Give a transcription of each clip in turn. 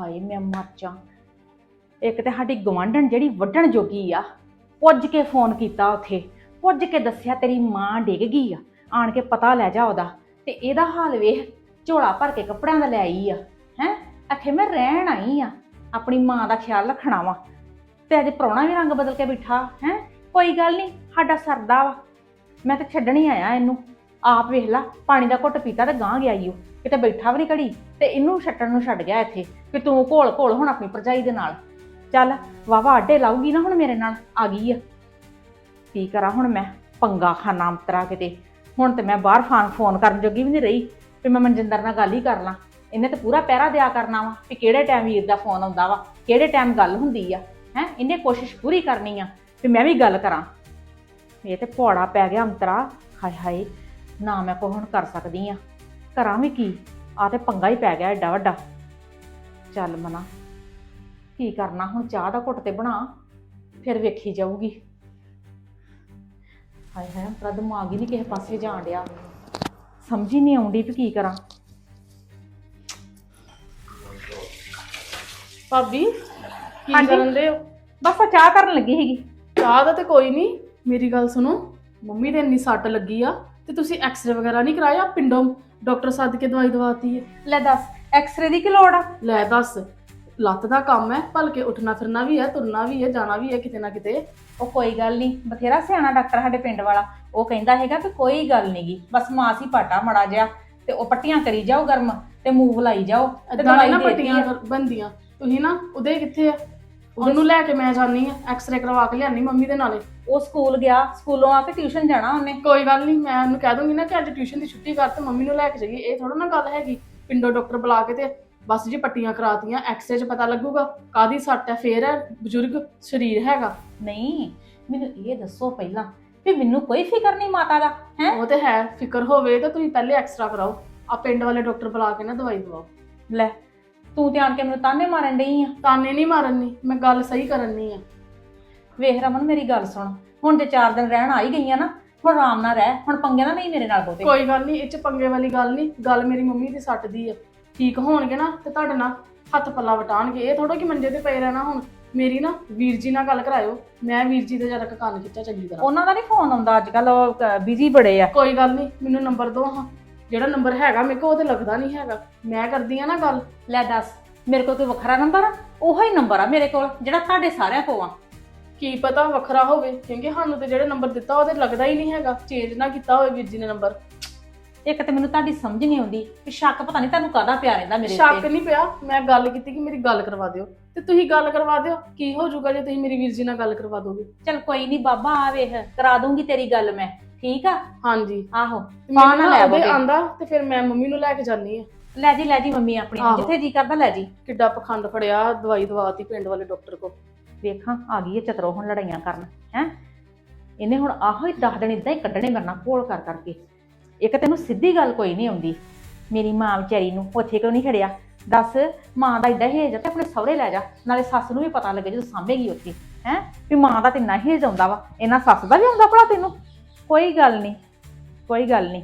ਹਾਏ ਮੈਂ ਮਰ ਜਾ ਇੱਕ ਤੇ ਸਾਡੀ ਗਵਾਂਢਣ ਜਿਹੜੀ ਵੱਢਣ ਜੋਗੀ ਆ, ਪੁੱਜ ਕੇ ਫੋਨ ਕੀਤਾ ਉਥੇ, ਪੁੱਜ ਕੇ ਦੱਸਿਆ ਤੇਰੀ ਮਾਂ ਡਿੱਗ ਗਈ ਆ, ਆਣ ਕੇ ਪਤਾ ਲੈ ਜਾ ਉਹਦਾ। ਤੇ ਇਹਦਾ ਹਾਲ ਵੇਖ, ਝੋਲਾ ਭਰ ਕੇ ਕੱਪੜਿਆਂ ਦਾ ਲੈ ਆਈ ਆ, ਹੈ? ਆਖੇ ਮੈਂ ਰਹਿਣ ਆਈ ਆ, ਆਪਣੀ ਮਾਂ ਦਾ ਖਿਆਲ ਰੱਖਣਾ ਵਾ। ਤੇ ਅਜੇ ਪ੍ਰਾਹੁਣਾ ਵੀ ਰੰਗ ਬਦਲ ਕੇ ਬਿਠਾ, ਹੈ? ਕੋਈ ਗੱਲ ਨਹੀਂ ਸਾਡਾ ਸਰਦਾ ਵਾ। ਮੈਂ ਤਾਂ ਛੱਡਣ ਹੀ ਆਇਆ ਇਹਨੂੰ। ਆਪ ਵੇਖ ਲਾ, ਪਾਣੀ ਦਾ ਘੁੱਟ ਪੀਤਾ ਤੇ ਗਾਂ ਗਿਆ ਈ ਉਹ ਕਿਤੇ ਬੈਠਾ ਵੀ ਨਹੀਂ ਘੜੀ, ਤੇ ਇਹਨੂੰ ਛੱਡਣ ਨੂੰ ਛੱਡ ਗਿਆ ਇੱਥੇ ਕਿ ਤੂੰ ਘੋਲ ਘੋਲ ਹੁਣ ਆਪਣੀ ਭਰਜਾਈ ਦੇ ਨਾਲ। ਚੱਲ ਵਾਵਾ ਆਡੇ ਲਾਊਗੀ ਨਾ ਹੁਣ ਮੇਰੇ ਨਾਲ, ਆ ਗਈ ਆ। ਕੀ ਕਰਾਂ ਹੁਣ ਮੈਂ, ਪੰਗਾ ਖਾਨਾ ਅੰਤਰਾ ਕਿਤੇ। ਹੁਣ ਤੇ ਮੈਂ ਬਾਹਰ ਫਾਨ ਫੋਨ ਕਰਨ ਜੋਗੀ ਵੀ ਨਹੀਂ ਰਹੀ, ਵੀ ਮੈਂ ਮਨਜਿੰਦਰ ਨਾਲ ਗੱਲ ਹੀ ਕਰ ਲਾਂ। ਇਹਨੇ ਤਾਂ ਪੂਰਾ ਪਹਿਰਾ ਦਿਆ ਕਰਨਾ ਵਾ, ਵੀ ਕਿਹੜੇ ਟਾਈਮ ਵੀਰ ਦਾ ਫੋਨ ਆਉਂਦਾ ਵਾ, ਕਿਹੜੇ ਟਾਈਮ ਗੱਲ ਹੁੰਦੀ ਆ। ਹੈ, ਇਹਨੇ ਕੋਸ਼ਿਸ਼ ਪੂਰੀ ਕਰਨੀ ਆ, ਵੀ ਮੈਂ ਵੀ ਗੱਲ ਕਰਾਂ। ਇਹ ਤੇ ਪੌੜਾ ਪੈ ਗਿਆ ਅੰਤਰਾ, ਹਾਏ ਹਾਏ। ਨਾ ਮੈਂ ਕੋਈ ਹੁਣ ਕਰ ਸਕਦੀ ਆ। ਕਰਾਂ ਵੀ ਕੀ? ਆ ਤੇ ਪੰਗਾ ਹੀ ਪੈ ਗਿਆ ਐਡਾ ਵੱਡਾ। ਚੱਲ ਮਨਾ। ਕੀ ਕਰਨਾ? ਹੁਣ ਚਾਹ ਦਾ ਘੁੱਟ ਤੇ ਬਣਾ। ਫਿਰ ਵੇਖੀ ਜਾਊਗੀ। ਹਾਏ ਹਾਏ ਮੇਰਾ ਦਿਮਾਗ ਹੀ ਨਹੀਂ ਕਿਸੇ ਪਾਸੇ ਜਾਣ ਡਿਆ। ਸਮਝ ਹੀ ਨਹੀਂ ਆਉਂਦੀ ਵੀ ਕੀ ਕਰਾਂ। ਭਾਬੀ ਕੀ ਹਾਂਜੀ। ਕਰਨ ਦੇ ਹੋ? ਬਸ ਆ ਚਾਹ ਕਰਨ ਲੱਗੀ ਸੀਗੀ। ਚਾਹ ਦਾ ਤੇ ਕੋਈ ਨਹੀਂ। ਮੇਰੀ ਗੱਲ ਸੁਣੋ। ਮੰਮੀ ਦੇ ਇੰਨੀ ਸੱਟ ਲੱਗੀ ਆ। ਤੇ ਤੁਸੀਂ ਐਕਸ-ਰੇ ਵਗੈਰਾ ਨਹੀਂ ਕਰਾਇਆ? ਪਿੰਡੋਂ ਡਾਕਟਰ ਸੱਦ ਕੇ ਦਵਾਈ ਦਵਾਤੀ ਹੈ। ਲੈ ਦੱਸ ਐਕਸ-ਰੇ ਦੀ ਕੀ ਲੋੜ ਆ? ਲੈ ਦੱਸ ਲੱਤ ਦਾ ਕੰਮ ਹੈ ਭਲਕੇ ਉੱਠਣਾ ਫਿਰਨਾ ਵੀ ਹੈ ਤੁਰਨਾ ਵੀ ਹੈ ਜਾਣਾ ਵੀ ਹੈ ਕਿਤੇ ਨਾ ਕਿਤੇ। ਉਹ ਕੋਈ ਗੱਲ ਨਹੀਂ ਬਥੇਰਾ ਸਿਆਣਾ ਡਾਕਟਰ ਸਾਡੇ ਪਿੰਡ ਵਾਲਾ। ਉਹ ਕਹਿੰਦਾ ਹੈਗਾ ਕਿ ਕੋਈ ਗੱਲ ਨਹੀਂਗੀ ਬਸ ਮਾਸ ਹੀ ਪਾਟਾ ਮੜਾ ਜਿਆ ਤੇ ਉਹ ਪੱਟੀਆਂ ਕਰੀ ਜਾਓ ਗਰਮ ਤੇ ਮੂਵ ਲਾਈ ਜਾਓ ਤੇ ਏਦਾਂ ਨੀ ਪੱਟੀਆਂ ਬੰਦੀਆਂ ਤੁਸੀਂ ਨਾ ਉਹਦੇ ਕਿੱਥੇ ਆ? ਉਹਨੂੰ ਲੈ ਕੇ ਮੈਂ ਜਾਣੀ ਆ ਐਕਸ-ਰੇ ਕਰਵਾ ਕੇ ਲਿਆਣੀ ਮੰਮੀ ਦੇ ਨਾਲੇ। ਉਹ ਸਕੂਲ ਗਿਆ ਸਕੂਲੋਂ ਆ ਕੇ ਟਿਊਸ਼ਨ ਜਾਣਾ ਉਹਨੇ। ਕੋਈ ਗੱਲ ਨਹੀਂ ਮੈਂ ਉਹਨੂੰ ਕਹਿ ਦੂੰਗੀ ਨਾ ਕਿ ਅੱਜ ਟਿਊਸ਼ਨ ਦੀ ਛੁੱਟੀ ਕਰ ਤੇ ਮੰਮੀ ਨੂੰ ਲੈ ਕੇ ਜਾਈਏ। ਇਹ ਥੋੜਾ ਨਾ ਗੱਲ ਹੈਗੀ ਪਿੰਡੋਂ ਡਾਕਟਰ ਬੁਲਾ ਕੇ ਤੇ ਬਸ ਜੀ ਪੱਟੀਆਂ ਕਰਾਤੀਆਂ ਐਕਸ-ਰੇ 'ਚ ਪਤਾ ਲੱਗੂਗਾ ਕਾਦੀ ਸੱਟ ਹੈ ਫੇਰ ਹੈ ਬਜ਼ੁਰਗ ਸਰੀਰ ਹੈਗਾ। ਨਹੀਂ ਮੈਨੂੰ ਇਹ ਦੱਸੋ ਪਹਿਲਾਂ ਵੀ ਮੈਨੂੰ ਕੋਈ ਫਿਕਰ ਨਹੀਂ ਮਾਤਾ ਦਾ ਹੈ? ਉਹ ਤੇ ਹੈ ਫਿਕਰ ਹੋਵੇ ਤਾਂ ਤੁਸੀਂ ਪਹਿਲੇ ਐਕਸਟਰਾ ਕਰਾਓ। ਆ ਪਿੰਡ ਵਾਲੇ ਡਾਕਟਰ ਬੁਲਾ ਕੇ ਨਾ ਦਵਾਈ ਦਵਾਓ। ਲੈ ਤੂੰ ਤੇ ਆਣ ਕੇ ਮੈਨੂੰ ਤਾਨੇ ਮਾਰਨ ਡਈ ਆ। ਤਾਨੇ ਨਹੀਂ ਮਾਰਨੀ ਮੈਂ ਗੱਲ ਸਹੀ ਕਰਨੀ ਆ। ਵੇਖ ਰਮਨ ਮੇਰੀ ਗੱਲ ਸੁਣ। ਹੁਣ ਜੇ 4 ਦਿਨ ਰਹਿਣ ਆ ਹੀ ਗਈਆਂ ਨਾ ਹੁਣ ਆਰਾਮ ਨਾਲ ਰਹਿ ਹੁਣ ਪੰਗੇ ਨਾ ਨਹੀਂ ਮੇਰੇ ਨਾਲ ਬਹੁਤੇ। ਕੋਈ ਗੱਲ ਨਹੀਂ ਇਹ ਚ ਪੰਗੇ ਵਾਲੀ ਗੱਲ ਨਹੀਂ ਗੱਲ ਮੇਰੀ ਮੰਮੀ ਦੀ ਸੱਟ ਦੀ ਆ। ਠੀਕ ਹੋਣਗੇ ਨਾ ਤੇ ਤੁਹਾਡੇ ਨਾਲ ਹੱਥ ਪੱਲਾ ਵਟਾਣਗੇ। ਇਹ ਥੋੜਾ ਕਿ ਮੰਜੇ ਤੇ ਪਏ ਰਹਿਣਾ ਹੁਣ। ਮੇਰੀ ਨਾ ਵੀਰ ਜੀ ਨਾਲ ਗੱਲ ਕਰਾਇਓ। ਮੈਂ ਵੀਰ ਜੀ ਦੇ ਜਰਾ ਕੰਨ ਖਿੱਚਾ ਚੰਗੀ ਤਰ੍ਹਾਂ। ਉਹਨਾਂ ਦਾ ਨਹੀਂ ਫੋਨ ਆਉਂਦਾ ਅੱਜ ਕੱਲ ਬਿਜ਼ੀ ਬੜੇ ਆ। ਕੋਈ ਗੱਲ ਨਹੀਂ ਮੈਨੂੰ ਨੰਬਰ ਦਿਓ ਹਾਂ। ਜਿਹੜਾ ਨੰਬਰ ਹੈਗਾ ਮੇਰੇ ਕੋਲ ਉਹ ਤੇ ਲੱਗਦਾ ਨਹੀਂ ਹੈਗਾ। ਮੈਂ ਕਰਦੀ ਆ ਨਾ ਗੱਲ। ਲੈ ਦੱਸ ਮੇਰੇ ਕੋਲ ਕੋਈ ਵੱਖਰਾ ਨੰਬਰ ਆ? ਉਹੋ ਹੀ ਨੰਬਰ ਆ ਮੇਰੇ ਕੋਲ ਜਿਹੜਾ ਤੁਹਾਡੇ ਸਾਰਿਆਂ ਕੋਲ ਆ। ਕੀ ਪਤਾ ਵੱਖਰਾ ਹੋਵੇ ਕਿਉਂਕਿ ਸਾਨੂੰ ਤੇ ਜਿਹੜੇ ਨੰਬਰ ਦਿੱਤਾ ਉਹ ਤੇ ਲੱਗਦਾ ਹੀ ਨਹੀਂ ਹੈਗਾ। ਚੇਂਜ ਨਾ ਕੀਤਾ ਹੋਵੇ ਵੀਰ ਜੀ ਨੇ ਨੰਬਰ। ਇੱਕ ਤੇ ਮੈਨੂੰ ਤੁਹਾਡੀ ਸਮਝ ਨਹੀਂ ਆਉਂਦੀ ਕਿ ਸ਼ੱਕ ਪਤਾ ਨਹੀਂ ਤੁਹਾਨੂੰ ਕਾਹਦਾ ਪਿਆ ਰਹਿੰਦਾ ਮੇਰੇ ਸ਼ੱਕ ਨਹੀਂ ਪਿਆ ਮੈਂ ਗੱਲ ਕੀਤੀ ਕਿ ਮੇਰੀ ਗੱਲ ਕਰਵਾ ਦਿਓ। ਤੇ ਤੁਸੀਂ ਗੱਲ ਕਰਵਾ ਦਿਓ ਕੀ ਹੋ ਜਾਊਗਾ ਜੇ ਤੁਸੀਂ ਮੇਰੀ ਵੀਰ ਜੀ ਨਾਲ ਗੱਲ ਕਰਵਾ ਦੋਗੇ? ਚਲ ਕੋਈ ਨਹੀਂ ਬਾਬਾ ਆ ਵੇਖ ਕਰਾ ਦੂੰਗੀ ਤੇਰੀ ਗੱਲ ਮੈਂ। ਠੀਕ ਆ? ਹਾਂਜੀ। ਆਹੋ ਮੈਨੂੰ ਨਾ ਲੈ ਉਹਦੇ। ਆਂਦਾ ਤੇ ਫਿਰ ਮੈਂ ਮੰਮੀ ਨੂੰ ਲੈ ਕੇ ਜਾਨੀ ਆ। ਲੈ ਜੀ ਲੈ ਜੀ ਮੰਮੀ ਆਪਣੀ। ਆਹੋ। ਜਿੱਥੇ ਜੀ ਕਰਦਾ ਲੈ ਜੀ। ਕਿੱਡਾ ਪਖੰਡ ਫੜਿਆ ਦਵਾਈ ਦਵਾਤੀ ਪਿੰਡ ਵਾਲੇ ਡਾਕਟਰ ਕੋ ਵੇਖਾਂ ਆ ਗਈ ਹੈ ਚਤਰੋ ਹੁਣ ਲੜਾਈਆਂ ਕਰਨ ਹੈ? ਇਹਨੇ ਹੁਣ ਆਹੋ ਹੀ ਦਸ ਦਿਨ ਇਦਾਂ ਹੀ ਕੱਢਣੇ ਮਰਨਾ ਕੋਲ ਕਰ ਕਰਕੇ। ਇੱਕ ਤੈਨੂੰ ਸਿੱਧੀ ਗੱਲ ਕੋਈ ਨਹੀਂ ਆਉਂਦੀ। ਮੇਰੀ ਮਾਂ ਵਿਚਾਰੀ ਨੂੰ ਉੱਥੇ ਕਿਉਂ ਨਹੀਂ ਖੜਿਆ? ਦੱਸ ਮਾਂ ਦਾ ਏਡਾ ਹੇਜ ਆ ਤੇ ਆਪਣੇ ਸਹੁਰੇ ਲੈ ਜਾ ਨਾਲੇ ਸੱਸ ਨੂੰ ਵੀ ਪਤਾ ਲੱਗੇ ਜਦੋਂ ਸਾਂਭੇਗੀ ਉੱਥੇ ਹੈ? ਵੀ ਮਾਂ ਦਾ ਤੇ ਇੰਨਾ ਹੇਜ ਆਉਂਦਾ ਵਾ ਇਹਨਾਂ ਸੱਸ ਦਾ ਵੀ ਆਉਂਦਾ ਭਲਾ ਤੈਨੂੰ? ਕੋਈ ਗੱਲ ਨਹੀਂ ਕੋਈ ਗੱਲ ਨਹੀਂ।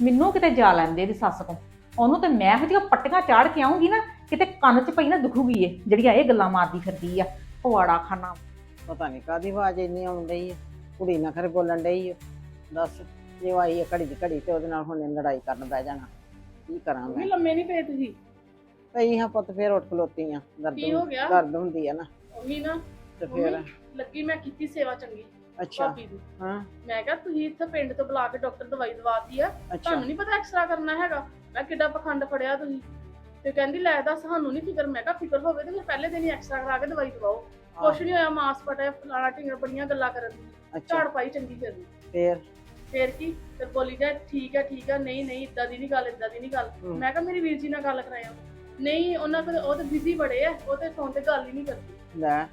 ਮੈਨੂੰ ਕਿਤੇ ਜਾ ਲੈਂਦੇ ਇਹਦੀ ਸੱਸ ਕੋਲ। ਉਹਨੂੰ ਤੇ ਮੈਂ ਇਹੋ ਜਿਹੀਆਂ ਪੱਟੀਆਂ ਚਾੜ ਕੇ ਆਉਂਗੀ ਨਾ ਕਿਤੇ ਕੰਨ 'ਚ ਪਈ ਨਾ ਦੁਖੂਗੀ ਇਹ ਜਿਹੜੀਆਂ ਇਹ ਗੱਲਾਂ ਮਾਰਦੀ ਫਿਰਦੀ ਆ ਪਵਾੜਾ ਖਾਨਾ। ਪਤਾ ਨਹੀਂ ਕਾਦੀ ਆਵਾਜ਼ ਇੰਨੀ ਆਉਣ ਡਈ ਆ ਕੁੜੀ ਨਾ ਖਰੇ ਬੋਲਣ ਡਈ ਆ। ਦੱਸ ਜੇ ਉਹ ਆਈ ਆ ਘੜੀ ਦੀ ਘੜੀ ਤੇ ਉਹਦੇ ਨਾਲ ਹੁਣ ਲੜਾਈ ਕਰਨ ਬਹਿ ਜਾਣਾ ਕੀ ਕਰਾਂ ਮੈਂ? ਲੰਮੇ ਨਹੀਂ ਪਏ ਤੁਸੀਂ? ਪਈ ਹਾਂ ਪੁੱਤ ਫੇਰ ਉੱਠ ਖਲੋਤੀ ਆ ਦਰਦ ਕੀ ਹੋ ਗਿਆ? ਦਰਦ ਹੁੰਦੀ ਆ ਨਾ। ਉਹੀ ਨਾ ਤੇ ਫੇਰ? ਮੰਮੀ, ਲੱਗੀ ਮੈਂ ਕੀਤੀ ਸੇਵਾ ਚੰਗੀ। ਅੱਛਾ। ਭਾਬੀ ਦੀ। ਹਾਂ। ਮੈਂ ਕਿਹਾ ਤੁਸੀਂ ਇੱਥੇ ਪਿੰਡ ਤੋਂ ਬੁਲਾ ਕੇ ਡਾਕਟਰ ਦਵਾਈ ਦਵਾਤੀ ਆ। ਅੱਛਾ। ਤੁਹਾਨੂੰ ਨਹੀਂ ਪਤਾ ਐਕਸਟਰਾ ਕਰਨਾ ਹੈਗਾ? ਮੈਂ ਕਿੱਡਾ ਪਖੰਡ ਫੜਿਆ ਤੁਸੀਂ। ਤੇ ਕਹਿੰਦੀ ਲੈ ਦੱਸ ਸਾਨੂੰ ਨਹੀਂ ਫਿਕਰ। ਮੈਂ ਕਿਹਾ ਫਿਕਰ ਹੋਵੇ ਤੇ ਫਿਰ ਪਹਿਲੇ ਦਿਨ ਹੀ ਐਕਸਟਰਾ ਕਰਾ ਕੇ ਦਵਾਈ ਦਵਾਓ। ਕੁਛ ਨਹੀਂ ਹੋਇਆ ਮਾਸ ਪਟਿਆ ਫਲਾਣਾ ਢਿੰਗਰ ਬੜੀਆਂ ਗੱਲਾਂ ਕਰਨ ਦੀ। ਅੱਛਾ। ਝਾੜ ਪਾਈ ਚੰਗੀ ਕਰਦੀ ਫੇਰ? ਫੇਰ ਕੀ? ਫਿਰ ਬੋਲੀ ਜਾ ਠੀਕ ਹੈ ਠੀਕ ਹੈ ਨਹੀਂ ਨਹੀਂ ਇਦਾਂ ਦੀ ਨਹੀਂ ਗੱਲ ਇਦਾਂ ਦੀ ਨਹੀਂ ਗੱਲ। ਹਮ। ਮੈਂ ਕਿਹਾ ਮੇਰੀ ਵੀਰ ਜੀ ਨਾਲ ਗੱਲ ਕਰਾਇਆ ਨਹੀਂ ਉਹਨਾਂ ਕੋਲ ਉਹ ਤਾਂ ਬਿਜ਼ੀ ਬੜੇ ਆ ਉਹ ਤੇ ਫੋਨ ਤੇ ਗੱਲ ਹੀ ਨਹੀਂ ਕਰਦੀ। ਲੈ।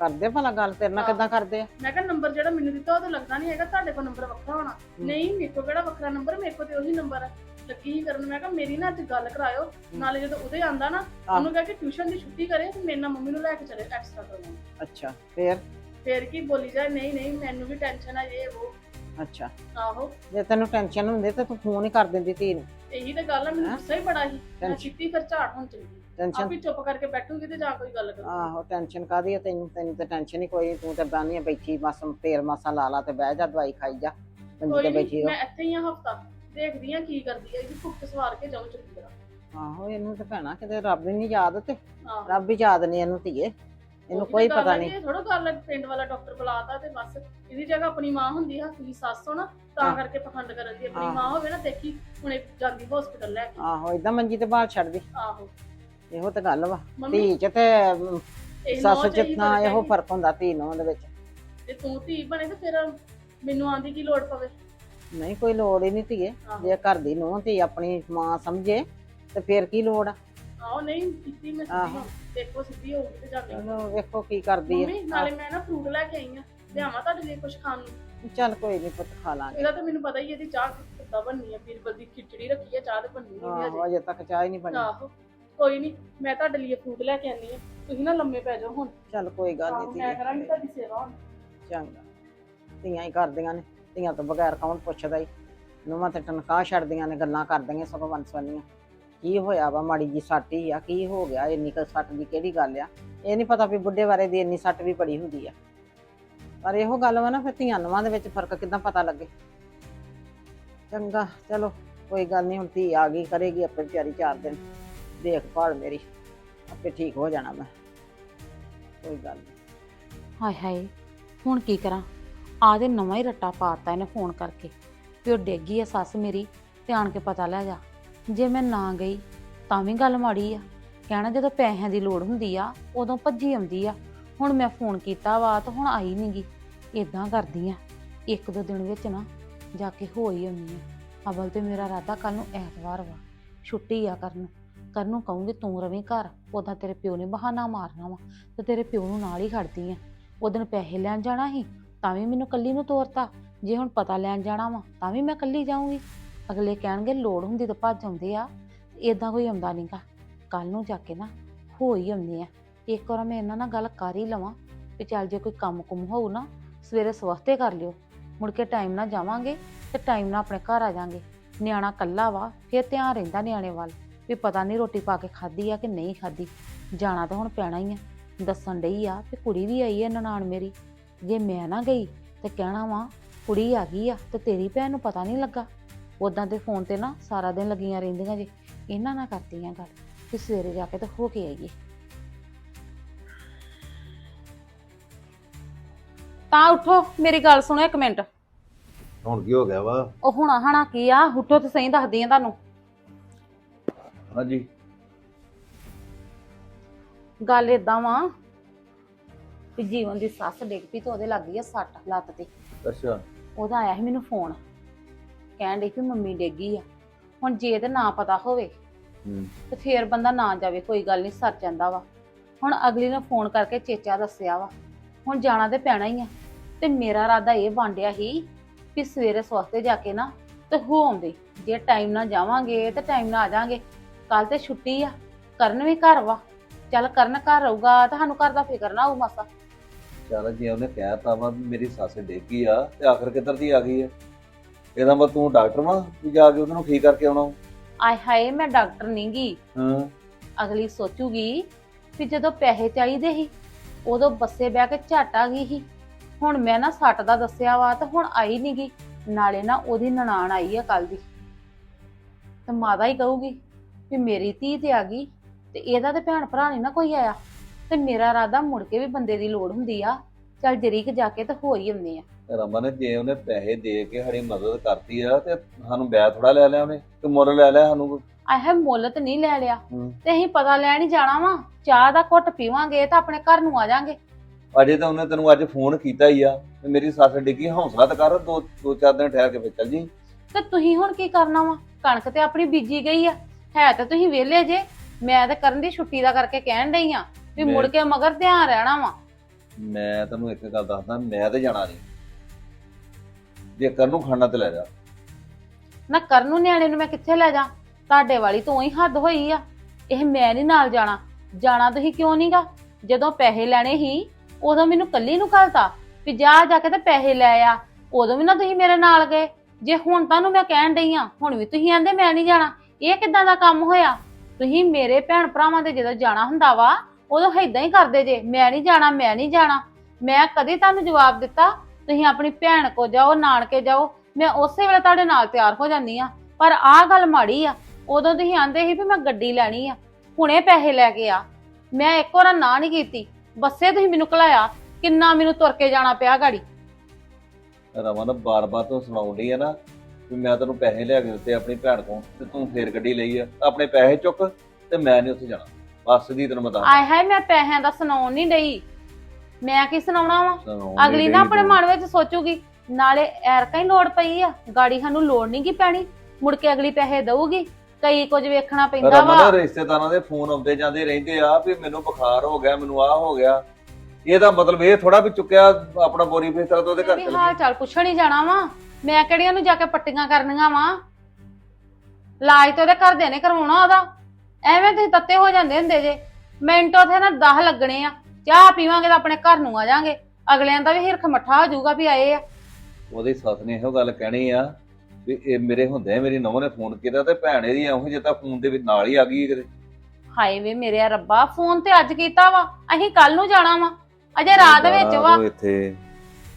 ਕਰਦੇ ਭਲਾ ਗੱਲ ਤੇਰੇ ਨਾਲ। ਕਿੱਦਾਂ ਕਰਦੇ ਆ? ਮੈਂ ਕਿਹਾ ਨੰਬਰ ਜਿਹੜਾ ਮੈਨੂੰ ਦਿੱਤਾ ਉਹ ਤਾਂ ਲੱਗਦਾ ਨਹੀਂ ਹੈਗਾ ਤੁਹਾਡੇ ਕੋਲ ਨੰਬਰ ਵੱਖਰਾ ਹੋਣਾ। ਨਹੀਂ ਮੇਰੇ ਕੋਲ ਕਿਹੜਾ ਵੱਖਰਾ ਨੰਬਰ? ਮੇਰੇ ਕੋਲ ਤੇ ਉਹੀ ਨੰਬਰ ਹੈ ਲੱਗੀ ਹੀ ਕਰਨ ਮੈਂ ਕਿਹਾ ਮੇਰੀ ਨਾ ਅੱਜ ਗੱਲ ਕਰਾਇਓ। ਨਾਲੇ ਜਦੋਂ ਉਹਦੇ ਆਂਦਾ ਨਾ। ਉਹਨੂੰ ਕਹਿ ਕੇ ਟਿਊਸ਼ਨ ਦੀ ਛੁੱਟੀ ਕਰੇ ਤੇ ਮੇਰੇ ਨਾਲ ਮੰਮੀ ਨੂੰ ਲੈ ਕੇ ਚਲੇ ਐਕਸਟਰਾ ਕਰਵਾਉਣ ਅੱਛਾ ਫੇਰ? ਫੇਰ ਕੀ ਬੋਲੀ ਜਾਏ ਨਹੀਂ ਨਹੀਂ ਮੈਨੂੰ ਵੀ ਟੈਨਸ਼ਨ ਆ ਇਹ ਉਹ। ਅੱਛਾ। ਆਹੋ। ਜੇ ਤੈਨੂੰ ਟੈਨਸ਼ਨ ਹੁੰਦੀ ਤੇ ਤੂੰ ਫੋਨ ਹੀ ਕਰ ਦਿੰਦੀ ਧੀ ਨੂੰ। ਇਹੀ ਤਾਂ ਗੱਲ ਆ ਮੈਨੂੰ? ਗੁੱਸਾ ਹੀ ਬੜਾ ਸੀ। ਮੈਂ ਛਿੱਤੀ ਫਿਰ ਝਾੜ ਹੁਣ ਚੰਗੀ ਟੈਨਸ਼ਨ। ਆਪੇ ਚੁੱਪ ਕਰਕੇ ਬੈਠੂਗੀ ਤੇ ਜਾਂ ਕੋਈ ਗੱਲ ਕਰੂ ਆਹੋ ਟੈਨਸ਼ਨ ਕਾਦੀ ਆ ਤੈਨੂੰ? ਤੈਨੂੰ ਤੇ ਟੈਨਸ਼ਨ ਹੀ ਕੋਈ ਨੀ, ਤੂੰ ਤੇ ਬਾਨੀ ਬੈਠੀ ਬਸ ਤੇਲ ਮਾਸਾ ਲਾ ਲਾ ਤੇ ਬਹਿ ਜਾ ਦਵਾਈ ਖਾਈ ਜਾ। ਤੇ ਬੈਠੀ ਮੈਂ ਇੱਥੇ ਹੀ ਆ ਹਫਤਾ। ਦੇਖਦੀ ਆ ਕੀ ਕਰਦੀ ਆ ਇਹਦੀ ਭੁੱਖ ਸਵਾਰ ਕੇ ਜਾਉਂ ਚੰਗੀ ਤਰ੍ਹਾਂ। ਆਹੋ ਇਹਨੂੰ ਤੇ ਭੈਣਾ ਕਿਤੇ ਰੱਬ ਹੀ ਨਹੀਂ ਯਾਦ ਤੇ। ਆਹੋ। ਰੱਬ ਹੀ ਯਾਦ ਨਹੀਂ ਇਹਨੂੰ ਧੀਏ। ਇਹਨੂੰ ਉਹੀ ਕੋਈ ਤਾਂ ਗੱਲ ਪਤਾ ਹੈ ਨਹੀਂ ਇਹ ਥੋੜਾ ਗੱਲ ਹੈ, ਪਿੰਡ ਵਾਲਾ ਡਾਕਟਰ ਬੁਲਾਤਾ ਤੇ ਬਸ ਇਹਦੀ ਜਗ੍ਹਾ ਆਪਣੀ ਮਾਂ ਹੁੰਦੀ ਹੱਥ ਦੀ ਸੱਸ ਹੋ ਨਾ ਤਾਂ ਹਾਂ। ਕਰਕੇ ਪਖੰਡ ਕਰਨ ਦੀ। ਆਪਣੀ ਹਾਂ। ਮਾਂ ਹੋਵੇ ਨਾ ਦੇਖੀ ਹੁਣੇ ਜਾਂਦੀ ਹਸਪੀਟਲ ਲੈ ਕੇ। ਆਹੋ ਇਦਾਂ ਮੰਜੀ ਤੇ ਬਾਹਰ ਛੱਡਦੀ ਆਹੋ। ਇਹੋ ਤੇ ਗੱਲ ਵਾ। ਧੀ ਚ ਤੇ ਸੱਸ ਚ ਫ਼ਰਕ ਇਹੋ ਹੈ ਫ਼ਰਕ ਹੁੰਦਾ ਧੀ ਨੂੰ ਦੇ ਵਿੱਚ। ਜੇ ਤੂੰ ਧੀ ਬਣੇ ਤੇ ਫਿਰ ਮੈਨੂੰ ਆਂਦੀ ਕੀ ਲੋੜ ਪਵੇ? ਨਹੀਂ ਕੋਈ ਲੋੜ ਹੀ ਨਹੀਂ ਧੀਏ। ਆਹੋ। ਜੇ ਘਰ ਦੀ ਨੂੰ ਧੀ ਆਪਣੀ ਮਾਂ ਸਮਝੇ ਤੇ ਫੇਰ ਕੀ ਲੋੜ ਆ? ਆਹੋ ਨਹੀਂ ਕੀਤੀ ਮੈਂ ਸਿੱਧੀ ਆਹੋ। ਦੇਖੋ ਸਿੱਧੀ ਹੋਊਗੀ ਤੇ ਜਾਂਦੀ ਚਲੋ ਵੇਖੋ ਕੀ ਕਰਦੀ ਮੰਮੀ ਨਾਲੇ ਮੈਂ ਨਾ ਫਰੂਟ ਲੈ ਕੇ ਆਈ ਆ। ਲਿਆਵਾਂ ਤੁਹਾਡੇ ਲਈ ਕੁਝ ਖਾਣ ਨੂੰ? ਚੱਲ ਕੋਈ ਨਹੀਂ ਪੁੱਤ ਖਾ ਲਾਂਗੇ। ਇਹਦਾ ਤਾਂ ਮੈਨੂੰ ਪਤਾ ਹੀ ਹੈ ਇਹਦੀ ਚਾਹ ਕਿੱਦਾਂ ਬਣਨੀ ਆ। ਬੀਰਬਲ ਦੀ ਖਿਚੜੀ ਰੱਖੀ ਆ ਚਾਹ ਤੇ ਬਣਨੀ ਨਹੀਂ ਆਹੋ ਅਜੇ ਤੱਕ ਚਾਹ ਹੀ ਨਹੀਂ ਬਣੀ। ਆਹੋ। ਕੋਈ ਨਹੀਂ ਮੈਂ ਤੁਹਾਡੇ ਲਈ ਫਰੂਟ ਲੈ ਕੇ ਆਨੀ ਆ ਤੁਸੀਂ ਨਾ ਲੰਮੇ ਪੈ ਜਾਓ ਹੁਣ। ਚੱਲ ਕੋਈ ਗੱਲ ਆਹੋ, ਨਹੀਂ ਮੈਂ ਧੀਏ ਕਰਾਂਗੀ ਤੁਹਾਡੀ ਸੇਵਾ ਹੁਣ। ਚੰਗਾ। ਧੀਆਂ ਹੀ ਕਰਦੀਆਂ ਨੇ ਧੀਆਂ ਤੋਂ ਬਗੈਰ ਕੌਣ ਪੁੱਛਦਾ ਹੀ ਨੂੰਹਾਂ ਤੇ ਤਨਖਾਹ ਛੱਡਦੀਆਂ ਨੇ ਗੱਲਾਂ ਕਰਦੀਆਂ ਸਗੋਂ ਵੰਸਵੰਨੀਆਂ ਕੀ ਹੋਇਆ ਵਾ ਮਾੜੀ ਜੀ ਸੱਟ ਹੀ ਆ ਕੀ ਹੋ ਗਿਆ? ਇੰਨੀ ਕੁ ਸੱਟ ਦੀ ਕਿਹੜੀ ਗੱਲ ਆ? ਇਹ ਨਹੀਂ ਪਤਾ ਵੀ ਬੁੱਢੇ ਬਾਰੇ ਦੀ ਇੰਨੀ ਸੱਟ ਵੀ ਬੜੀ ਹੁੰਦੀ ਆ। ਪਰ ਇਹੋ ਗੱਲ ਵਾ ਨਾ ਫਿਰ ਧੀਆਂ ਨੂੰਹਾਂ ਦੇ ਵਿੱਚ ਫ਼ਰਕ ਕਿਦਾਂ ਪਤਾ ਲੱਗੇ? ਚੰਗਾ ਚਲੋ ਕੋਈ ਗੱਲ ਨਹੀਂ ਹੁਣ ਧੀ ਆ ਗਈ ਕਰੇਗੀ ਆਪੇ ਵਿਚਾਰੀ ਚਾਰ ਦਿਨ। ਦੇਖਭਾਲ ਮੇਰੀ। ਆਪੇ ਠੀਕ ਹੋ ਜਾਣਾ ਮੈਂ। ਕੋਈ ਗੱਲ ਨੀ। ਹਾਏ ਹਾਏ, ਹੁਣ ਕੀ ਕਰਾਂ? ਆ ਦੇ ਨਵਾਂ ਹੀ ਰੱਟਾ ਪਾਤਾ ਇਹਨੇ ਫੋਨ ਕਰਕੇ। ਵੀ ਉਹ ਡੇਗੀ ਆ ਸੱਸ ਮੇਰੀ, ਤੇ ਆਣ ਕੇ ਪਤਾ ਲੈ ਜਾ। ਜੇ ਮੈਂ ਨਾ ਗਈ, ਤਾਂ ਵੀ ਗੱਲ ਮਾੜੀ ਆ। ਕਹਿਣਾ ਜਦੋਂ ਪੈਸਿਆਂ ਦੀ ਲੋੜ ਹੁੰਦੀ ਆ, ਉਦੋਂ ਭੱਜੀ ਆਉਂਦੀ ਆ। ਹੁਣ ਮੈਂ ਫੋਨ ਕੀਤਾ ਵਾ, ਤਾਂ ਹੁਣ ਆਈ ਨਹੀਂਗੀ ਇਦਾਂ ਕਰਦੀ ਆ। ਇੱਕ ਦੋ ਦਿਨ ਵਿੱਚ ਨਾ ਜਾ ਕੇ ਹੋ ਹੀ ਆਉਂਦੀ ਆ। ਅਵਲ ਤੇ ਮੇਰਾ ਰਾਦਾ ਕੱਲ ਨੂੰ ਐਤਵਾਰ ਵਾ। ਛੁੱਟੀ ਆ ਕਰਨ। ਕਰਨ ਨੂੰ ਕਹੂੰਗੀ, ਤੂੰ ਰਵੀਂ ਘਰ ਉਦਾਂ ਤੇਰੇ ਪਿਓ ਨੇ ਬਹਾਨਾ ਮਾਰਨਾ ਵਾ ਤੇ ਤੇਰੇ ਪਿਓ ਨੂੰ ਨਾਲ ਹੀ ਖੜਦੀ ਆ। ਉਦੋਂ ਪੈਸੇ ਲੈਣ ਜਾਣਾ ਸੀ, ਤਾਂ ਵੀ ਮੈਨੂੰ ਕੱਲੀ ਨੂੰ ਤੋਰਤਾ। ਜੇ ਹੁਣ ਪਤਾ ਲੈਣ ਜਾਣਾ ਵਾ, ਤਾਂ ਵੀ ਮੈਂ ਕੱਲੀ ਜਾਊਂਗੀ। ਅਗਲੇ ਕਹਿਣਗੇ, ਲੋੜ ਹੁੰਦੀ ਤਾਂ ਭੱਜ ਆਉਂਦੇ ਆ ਇਦਾਂ ਕੋਈ ਆਉਂਦਾ ਨਹੀਂਗਾ ਕੱਲ ਨੂੰ ਜਾ ਕੇ ਨਾ ਹੋ ਹੀ ਆਉਂਦੇ ਆ। ਇੱਕ ਵਾਰ ਮੈਂ ਇਹਨਾਂ ਨਾਲ ਗੱਲ ਕਰ ਹੀ ਲਵਾਂ ਵੀ ਚੱਲ ਜੇ ਕੋਈ ਕੰਮ ਕੁਮ ਹੋਊ ਨਾ, ਸਵੇਰੇ ਸਵਸਤੇ ਕਰ ਲਿਓ। ਮੁੜ ਕੇ ਟਾਈਮ ਨਾਲ ਜਾਵਾਂਗੇ ਤੇ ਟਾਈਮ ਨਾਲ ਆਪਣੇ ਘਰ ਆ ਜਾਾਂਗੇ। ਨਿਆਣਾ ਕੱਲਾ ਵਾ, ਫਿਰ ਧਿਆਨ ਰਹਿੰਦਾ ਨਿਆਣੇ ਵੱਲ। ਵੀ ਪਤਾ ਨਹੀਂ ਰੋਟੀ ਪਾ ਕੇ ਖਾਧੀ ਆ ਕਿ ਨਹੀਂ ਖਾਧੀ। ਜਾਣਾ ਤਾਂ ਹੁਣ ਪੈਣਾ ਹੀ ਆ। ਦੱਸਣ ਡਈ ਆ ਕਿ ਕੁੜੀ ਵੀ ਆਈ ਹੈ ਨਨਾਣ ਮੇਰੀ। ਜੇ ਮੈਂ ਨਾ ਗਈ ਤੇ ਕਹਿਣਾ ਵਾ ਕੁੜੀ ਆ ਗਈ ਆ ਤੇ ਤੇਰੀ ਭੈਣ ਨੂੰ ਪਤਾ ਨਹੀਂ ਲੱਗਾ। ਉਦਾਂ ਤੇ ਫੋਨ ਤੇ ਨਾ ਸਾਰਾ ਦਿਨ ਲੱਗੀਆਂ ਰਹਿੰਦੀਆਂ ਜੇ। ਇਹਨਾਂ ਨਾਲ ਕਰਦੀਆਂ ਗੱਲ ਕਿ ਸਵੇਰੇ ਜਾ ਕੇ ਤੇ ਹੋ ਕੇ ਆਈਏ। ਤਾਂ ਉਠੋ ਮੇਰੀ ਗੱਲ ਸੁਣੋ ਇੱਕ ਮਿੰਟ। ਹੁਣ ਕੀ ਹੋ ਗਿਆ ਵਾ? ਉਹ ਹੁਣਾ ਹਣਾ ਕੀ ਆ? ਉਠੋ ਤੇ ਸਹੀ ਦੱਸਦੀ ਆ ਤੁਹਾਨੂੰ। ਹਾਂਜੀ। ਗੱਲ ਏਦਾਂ ਵਾ ਕਿ ਜੀਵਨ ਦੀ ਸੱਸ ਡਿੱਗ ਪਈ ਤੇ ਉਹਦੇ ਲੱਗ ਗਈ ਆ ਸੱਟ ਲੱਤ ਤੇ। ਅੱਛਾ। ਉਹਦਾ ਆਇਆ ਸੀ ਮੈਨੂੰ ਫੋਨ। ਕਹਿਣ ਡਈ ਕਿ ਮੰਮੀ ਡਿੱਗੀ ਆ। ਹੁਣ ਜੇ ਤੇ ਨਾ ਪਤਾ ਹੋਵੇ ਹੂੰ। ਤੇ ਫੇਰ ਬੰਦਾ ਨਾ ਜਾਵੇ ਕੋਈ ਗੱਲ ਨਹੀਂ ਸਰ ਜਾਂਦਾ ਵਾ। ਹੁਣ ਅਗਲੀ ਨੇ ਫੋਨ ਕਰਕੇ ਚੇਚਾ ਦੱਸਿਆ ਵਾ। ਹੁਣ ਜਾਣਾ ਤੇ ਪੈਣਾ ਹੀ ਆ। ਤੇ ਮੇਰਾ ਇਰਾਦਾ ਇਹ ਬਾਂਡਿਆ ਸੀ ਕਿ ਸਵੇਰੇ ਸਵਸਤੇ ਜਾ ਕੇ ਨਾ ਤੇ ਹੋ ਆਉਂਦੇ। ਜੇ ਟਾਈਮ ਨਾਲ ਜਾਵਾਂਗੇ ਤੇ ਟਾਈਮ ਨਾਲ ਆ ਜਾਾਂਗੇ। ਕੱਲ ਤੇ ਛੁੱਟੀ ਆ ਕਰਨ ਵੀ ਘਰ ਵਾ। ਚੱਲ ਕਰਨ ਘਰ ਰਹੂਗਾ ਤੇ ਸਾਨੂੰ ਘਰ ਦਾ ਫਿਕਰ ਨਾ ਹੋਊ ਮਾਸਾ। ਚੱਲ ਜੇ ਉਹਨੇ ਕਹਿਤਾ ਵਾ ਵੀ ਮੇਰੀ ਸੱਸ ਡੇਗੀ ਆ ਤੇ ਆਖਰ ਕਿੱਧਰ ਦੀ ਆ ਗਈ ਹੈ ਇਹਦਾ ਮਤਲਬ ਤੂੰ ਡਾਕਟਰ ਵਾ ਵੀ ਜਾ ਕੇ ਉਹਨੂੰ ਠੀਕ ਕਰਕੇ ਆਉਣਾ ਆਏ ਹਾਏ ਮੈਂ ਡਾਕਟਰ ਨੀ ਗੀ। ਹਾਂ। ਅਗਲੀ ਸੋਚੂਗੀ ਵੀ ਜਦੋਂ ਪੈਸੇ ਚਾਹੀਦੇ ਸੀ ਉਦੋਂ ਬੱਸੇ ਬਹਿ ਕੇ ਝਟ ਆ ਗਈ ਸੀ। ਹੁਣ ਮੈਂ ਨਾ ਸੱਟ ਦਾ ਦੱਸਿਆ ਵਾ ਤੇ ਹੁਣ ਆਈ ਨੀ ਗੀ। ਨਾਲੇ ਨਾ ਉਹਦੀ ਨਨਾਣ ਆਈ ਆ ਕੱਲ ਦੀ। ਤੇ ਮਾਤਾ ਹੀ ਕਹੂਗੀ ਵੀ ਮੇਰੀ ਧੀ ਤੇ ਆ ਗਈ ਤੇ ਇਹਦਾ ਤੇ ਭੈਣ ਭਰਾ ਨਹੀਂ ਨਾ ਕੋਈ ਆਇਆ। ਤੇ ਮੇਰਾ ਇਰਾਦਾ ਮੁੜ ਕੇ ਵੀ ਬੰਦੇ ਦੀ ਲੋੜ ਹੁੰਦੀ ਆ। ਚੱਲ ਜਰੀਕ ਜਾ ਕੇ ਤੇ ਹੋ ਹੀ ਹੁੰਦੇ ਆ। ਰਮਨ ਨੇ ਜੇ ਉਹਨੇ ਪੈਸੇ ਦੇ ਕੇ ਸਾਡੀ ਮਦਦ ਕਰਤੀ ਆ ਤੇ ਸਾਨੂੰ ਬੈ ਥੋੜਾ ਲੈ ਲਿਆ ਉਹਨੇ ਤੇ ਮੁੱਲ ਲੈ ਲਿਆ ਸਾਨੂੰ ਆਹ ਮੁੱਲ ਤੇ ਨਹੀਂ ਲੈ ਲਿਆ। ਹੂੰ। ਤੇ ਅਸੀਂ ਪਤਾ ਲੈਣ ਹੀ ਜਾਣਾ ਵਾ। ਚਾਹ ਦਾ ਘੁੱਟ ਪੀਵਾਂਗੇ ਤਾਂ ਆਪਣੇ ਘਰ ਨੂੰ ਆ ਜਾਾਂਗੇ। ਅਜੇ ਤਾਂ ਉਹਨੇ ਤੈਨੂੰ ਅੱਜ ਫੋਨ ਕੀਤਾ ਹੀ ਆ ਤੇ ਮੇਰੀ ਸੱਸ ਡਿੱਗੀ ਹੌਸਲਾ ਤਾਂ ਕਰ ਦੋ ਦੋ ਚਾਰ ਦਿਨ ਠਹਿਰ ਕੇ ਫਿਰ ਚੱਲ ਜੀ। ਤੇ ਤੁਸੀਂ ਹੁਣ ਕੀ ਕਰਨਾ ਵਾ? ਕਣਕ ਤੇ ਆਪਣੀ ਬੀਜੀ ਗਈ ਆ। ਹੈ ਤਾਂ ਤੁਸੀਂ ਵਿਹਲੇ ਜੇ। ਮੈਂ ਤਾਂ ਕਰਨ ਦੀ ਛੁੱਟੀ ਦਾ ਕਰਕੇ ਕਹਿਣ ਡਈ ਆ ਵੀ ਮੈਂ- ਮੁੜ ਕੇ ਮਗਰ ਧਿਆਨ ਰਹਿਣਾ ਵਾ। ਮੈਂ ਤੈਨੂੰ ਇੱਕ ਗੱਲ ਦੱਸਦਾ ਮੈਂ ਤੇ ਜਾਣਾ ਨਹੀਂ। ਜੇ ਕਰਨ ਨੂੰ ਖਾਣਾ ਤੇ ਲੈ ਜਾ। ਨਾ ਕਰਨ ਨੂੰ ਨਿਆਣੇ ਨੂੰ ਮੈਂ ਕਿੱਥੇ ਲੈ ਜਾ? ਤੁਹਾਡੇ ਵਾਲੀ ਤੋਂ ਹੀ ਹੱਦ ਹੋਈ ਆ। ਇਹ ਮੈਂ ਨਹੀਂ ਨਾਲ ਜਾਣਾ। ਜਾਣਾ ਤੁਸੀਂ ਕਿਉਂ ਨਹੀਂਗਾ? ਜਦੋਂ ਪੈਸੇ ਲੈਣੇ ਸੀ ਉਦੋਂ ਮੈਨੂੰ ਕੱਲੀ ਨੂੰ ਘਲਤਾ ਵੀ ਜਾ ਜਾ ਕੇ ਤੇ ਪੈਸੇ ਲੈ ਆ। ਉਦੋਂ ਵੀ ਨਾ ਤੁਸੀਂ ਮੇਰੇ ਨਾਲ ਗਏ। ਜੇ ਹੁਣ ਤੁਹਾਨੂੰ ਮੈਂ ਕਹਿਣ ਡਈ ਆ ਹੁਣ ਵੀ ਤੁਸੀਂ ਆਂਦੇ ਮੈਂ ਨਹੀਂ ਜਾਣਾ। ਇਹ ਕਿੱਦਾਂ ਦਾ ਕੰਮ ਹੋਇਆ? ਤੁਸੀਂ ਮੇਰੇ ਭੈਣ ਭਰਾਵਾਂ ਦੇ ਜਦੋਂ ਜਾਣਾ ਹੁੰਦਾ ਵਾ, ਉਦੋਂ ਏਦਾਂ ਹੀ ਕਰਦੇ ਜੇ, ਮੈਂ ਨਹੀਂ ਜਾਣਾ, ਮੈਂ ਨਹੀਂ ਜਾਣਾ। ਮੈਂ ਕਦੇ ਤੁਹਾਨੂੰ ਜਵਾਬ ਦਿੱਤਾ? ਤੁਸੀਂ ਆਪਣੀ ਭੈਣ ਕੋ ਜਾਓ, ਨਾਨਕੇ ਜਾਓ। ਮੈਂ ਉਸੇ ਵੇਲੇ ਤੁਹਾਡੇ ਨਾਲ ਤਿਆਰ ਹੋ ਜਾਂਦੀ ਆ ਪਰ ਆਹ ਗੱਲ ਮਾੜੀ ਆ। ਉਦੋਂ ਤੁਸੀਂ ਆਂਦੇ ਸੀ ਵੀ ਮੈਂ ਗੱਡੀ ਲੈਣੀ ਆ। ਹੁਣੇ ਪੈਸੇ ਲੈ ਕੇ ਆ। ਮੈਂ ਇੱਕ ਵਾਰ ਨਾ ਨਹੀਂ ਕੀਤੀ। ਬੱਸੇ ਤੁਸੀਂ ਮੈਨੂੰ ਘਲਾਇਆ। ਕਿੰਨਾ ਮੈਨੂੰ ਤੁਰ ਕੇ ਜਾਣਾ ਪਿਆ ਗਾੜੀ। ਰਮਨ, ਬਾਰ-ਬਾਰ ਤੂੰ ਸੁਣਾਉਂਦੀ ਆ ਨਾ। ਵੀ ਮੈਂ ਤੈਨੂੰ ਪੈਸੇ ਲਿਆ ਕੇ ਦਿੱਤੇ ਆਪਣੀ ਭੈਣ ਕੋਲ ਤੇ ਤੂੰ ਫੇਰ ਗੱਡੀ ਲਈ ਆ। ਆਪਣੇ ਪੈਸੇ ਚੁੱਕ ਤੇ ਮੈਂ ਨਹੀਂ ਉੱਥੇ ਜਾਣਾ। ਬਸ ਦੀ ਤੈਨੂੰ ਦੱਸ ਆਏ ਹਾਏ ਮੈਂ ਪੈਸਿਆਂ ਦਾ ਸੁਣਾਉਣ ਨਹੀਂ ਡਈ। ਮੈਂ ਕੀ ਸੁਣਾਉਣਾ ਵਾ? ਅਗਲੀ ਨਾ ਆਪਣੇ। ਮਨ ਵਿੱਚ ਸੋਚੂਗੀ ਨਾਲੇ ਐਰਕਾ ਹੀ ਲੋੜ ਪਈ ਆ। ਗਾੜੀ ਸਾਨੂੰ ਲੋੜ ਨਹੀਂ ਗੀ ਪੈਣੀ। ਮੁੜ ਕੇ ਅਗਲੀ ਪੈਸੇ ਦਊਗੀ। ਕਈ ਕੁਝ ਵੇਖਣਾ ਪੈਂਦਾ ਵਾ। ਰਮਨ ਰਿਸ਼ਤੇਦਾਰਾਂ ਦੇ ਫੋਨ ਆਉਂਦੇ ਜਾਂਦੇ ਰਹਿੰਦੇ ਆ ਵੀ ਮੈਨੂੰ ਬੁਖਾਰ ਹੋ ਗਿਆ ਮੈਨੂੰ ਆਹ ਹੋ ਗਿਆ। ਇਹਦਾ ਮਤਲਬ ਇਹ ਥੋੜਾ ਵੀ ਚੁੱਕਿਆ ਆਪਣਾ ਬੋਰੀ ਬਿਸਤਰਾ ਤੋਂ ਉਹਦੇ ਘਰ ਚਲ ਹਾਲ ਚਾਲ ਪੁੱਛਣ ਹੀ ਜਾਣਾ ਵਾ। ਮੈਂ ਕਿਹੜੀਆਂ ਨੂੰ ਜਾ ਕੇ ਪੱਟੀਆਂ ਕਰਨੀਆਂ ਵਾ? ਇਲਾਜ ਤੇ ਉਹਦੇ ਘਰਦੇ ਨੇ ਕਰਵਾਉਣਾ ਉਹਦਾ। ਐਵੇਂ ਤੁਸੀਂ ਤੱਤੇ ਹੋ ਜਾਂਦੇ ਹੁੰਦੇ ਜੇ। ਮਿੰਟ ਉਥੇ ਨਾ 10 ਲੱਗਣੇ ਆ। ਚਾਹ ਪੀਵਾਂਗੇ ਤਾਂ ਆਪਣੇ ਘਰ ਨੂੰ ਆ ਜਾਾਂਗੇ। ਅਗਲਿਆਂ ਦਾ ਵੀ ਹਿਰਖ ਮੱਠਾ ਹੋ ਜਾਊਗਾ ਵੀ ਆਏ ਆ। ਉਹਦੀ ਸੱਸ ਨੇ ਇਹੋ ਗੱਲ ਕਹਿਣੀ ਆ ਵੀ ਇਹ ਮੇਰੇ ਹੁੰਦੇ ਮੇਰੀ ਨੌਂ ਨੇ ਫੋਨ ਕੀਤਾ ਤੇ ਭੈਣ ਇਹਦੀ ਐਵੇਂ ਜਿੱਦਾਂ ਫੋਨ ਦੇ ਵਿੱਚ ਨਾਲ ਹੀ ਆ ਗਈ ਕਿਤੇ। ਹਾਏ ਵੇ ਮੇਰੇ ਰੱਬਾ ਫੋਨ ਤੇ ਅੱਜ ਕੀਤਾ ਵਾ। ਅਸੀਂ ਕੱਲ ਨੂੰ ਜਾਣਾ ਵਾ। ਅਜੇ ਰਾਤ ਵਿੱਚ ਵਾ। ਉਹ ਇੱਥੇ।